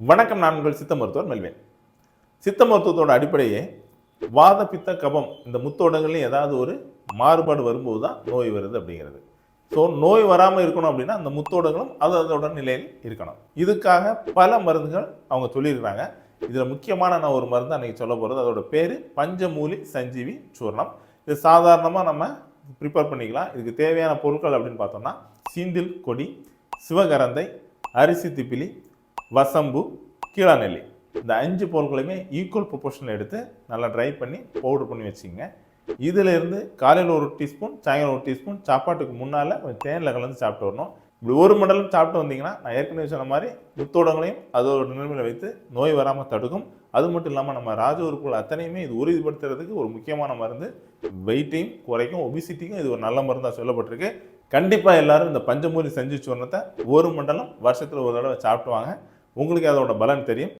வணக்கம் நான் உங்கள் சித்த மருத்துவர் மெல்வேன். சித்த மருத்துவத்தோட அடிப்படையே வாத பித்த கபம் இந்த முத்தோடங்கள்லையும் ஏதாவது ஒரு மாறுபாடு வரும்போது தான் நோய் வருது அப்படிங்கிறது. ஸோ நோய் வராமல் இருக்கணும் அப்படின்னா அந்த முத்தோடங்களும் அது அதோட நிலையில் இருக்கணும். இதுக்காக பல மருந்துகள் அவங்க சொல்லியிருக்கிறாங்க. இதில் முக்கியமான நான் ஒரு மருந்து அன்றைக்கி சொல்ல போகிறது அதோட பேர் பஞ்சமூலி சஞ்சீவி சூர்ணம். இது சாதாரணமாக நம்ம ப்ரிப்பேர் பண்ணிக்கலாம். இதுக்கு தேவையான பொருட்கள் அப்படின்னு பார்த்தோம்னா சீந்தில் கொடி சிவகரந்தை அரிசி திப்பிலி வசம்பு கீழாநெல்லி இந்த அஞ்சு பொருட்களையுமே ஈக்குவல் ப்ரொபோர்ஷனில் எடுத்து நல்லா ட்ரை பண்ணி பவுடர் பண்ணி வச்சுக்கோங்க. இதிலிருந்து காலையில் ஒரு டீஸ்பூன் சாயங்காலம் ஒரு டீஸ்பூன் சாப்பாட்டுக்கு முன்னால் கொஞ்சம் தேனில் கலந்து சாப்பிட்டு வரணும். இப்படி ஒரு மண்டலம் சாப்பிட்டு வந்தீங்கன்னா நான் ஏற்கனவே சொன்ன மாதிரி முத்தோடங்களையும் அதோட நிலைமையில் வைத்து நோய் வராமல் தடுக்கும். அது மட்டும் இல்லாமல் நம்ம ராஜ உறுப்புகள் அத்தனையுமே இது உறுதிப்படுத்துறதுக்கு ஒரு முக்கியமான மருந்து. வெயிட்டையும் குறைக்கும் ஒபிசிட்டிக்கும் இது ஒரு நல்ல மருந்தாக சொல்லப்பட்டிருக்கு. கண்டிப்பாக எல்லாரும் இந்த பஞ்சமூலி செஞ்சு சூர்ணத்தை ஒரு மண்டலம் வருஷத்தில் ஒரு தடவை சாப்பிடுவாங்க உங்களுக்கு அதோட பலன் தெரியும்.